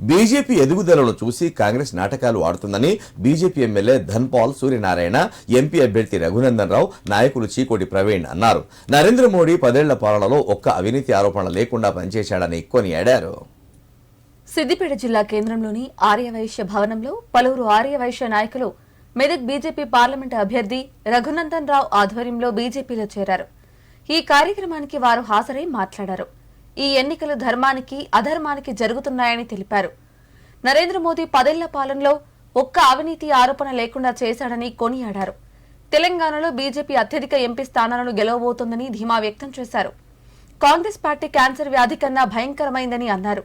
BJP ఎదుగుదలను చూసి కాంగ్రెస్ నాటకాలు ఆడుతుందని BJP MLA Dhanpal Suryanarayana MP అభ్యర్థి రఘునందన్ రావు నాయకులు చీకోటి ప్రవీణ్ అన్నారు. నరేంద్ర మోడీ పదేళ్ళ పాలనలో ఒక్క అవినీతి ఆరోపణ లేకుండా పనిచేశాడని కొనియాడారు. సిద్దిపేట జిల్లా కేంద్రంలోని ఆర్యవైశ్య భవనంలో పలువురు ఆర్యవైశ్య నాయకులు మెదక్ బీజేపీ పార్లమెంటు అభ్యర్థి రఘునందన్ రావు ఆధ్వర్యంలో బీజేపీలో చేరారు. ఈ కార్యక్రమానికి వారు హాజరై మాట్లాడారు. ఈ ఎన్నికలు ధర్మానికి అధర్మానికి జరుగుతున్నాయని తెలిపారు. నరేంద్ర మోదీ పదేళ్ళ పాలనలో ఒక్క అవినీతి ఆరోపణ లేకుండా చేశాడని కొనియాడారు. తెలంగాణలో బీజేపీ అత్యధిక ఎంపీ స్థానాలను గెలవబోతోందని ధీమా వ్యక్తం చేశారు. కాంగ్రెస్ పార్టీ క్యాన్సర్ వ్యాధి కన్నా భయంకరమైందని అన్నారు.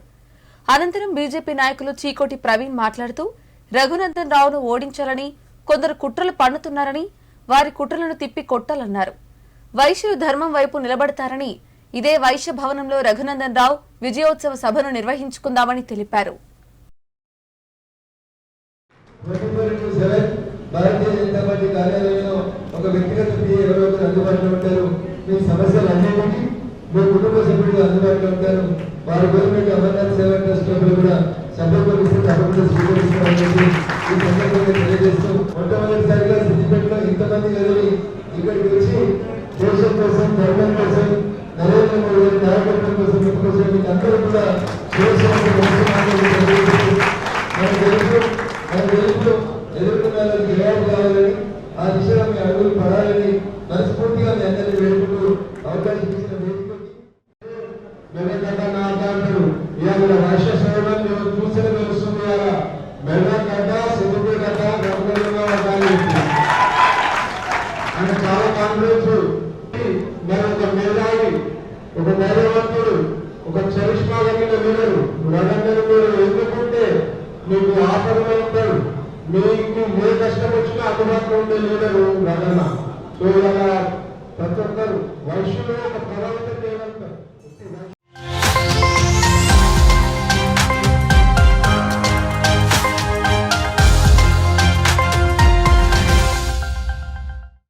అనంతరం బీజేపీ నాయకులు చీకోటి ప్రవీణ్ మాట్లాడుతూ రఘునందన్ రావును ఓడించాలని కొందరు కుట్రలు పన్నుతున్నారని వారి కుట్రలను తిప్పి కొట్టాలన్నారు. వైశ్యులు ధర్మం వైపు నిలబడతారని ఇదే వైశ్య భవనంలో రఘునందన్ రావు విజయోత్సవ సభను నిర్వహించుకుందామని తెలిపారు. భారతీయ జనతా పార్టీ కార్యాలయంలో ఒక వ్యక్తిగత ఎవరో ఒకరు అందుబాటులో ఉంటారు మీ సమస్యలు అన్నింటికి మీ కుటుంబ సభ్యులు అందుబాటులో ఉంటారు వారి గవర్నమెంట్ అమర్నాథ్ సేవా ట్రస్ట్ కూడా సభ్యులు తప్పకుండా ఈ సందర్భంగా తెలియజేస్తూ మొట్టమొదటిసారిగా సిద్దిపేటలో ఇంతమంది ఇక్కడికి వచ్చి దేశం కోసం ధర్మం కోసం ఆయన చాలా కాన్ఫిడెన్స్ మరి ఒక మేధావి ఒక ధైర్యవంతుడు ఒక చరిష్మా కలిగిన లీడరు రవీంద్ర మీరు ఎందుకుంటే మీకు ఆపదలో ఉంటాడు మీకు ఏ కష్టం వచ్చినా అందుబాటులో ఉండే లీడరు రగన్న సో ఇలా ప్రతి ఒక్కరు వయసులో ఒక ప్రభావితం చేయగలుగుతారు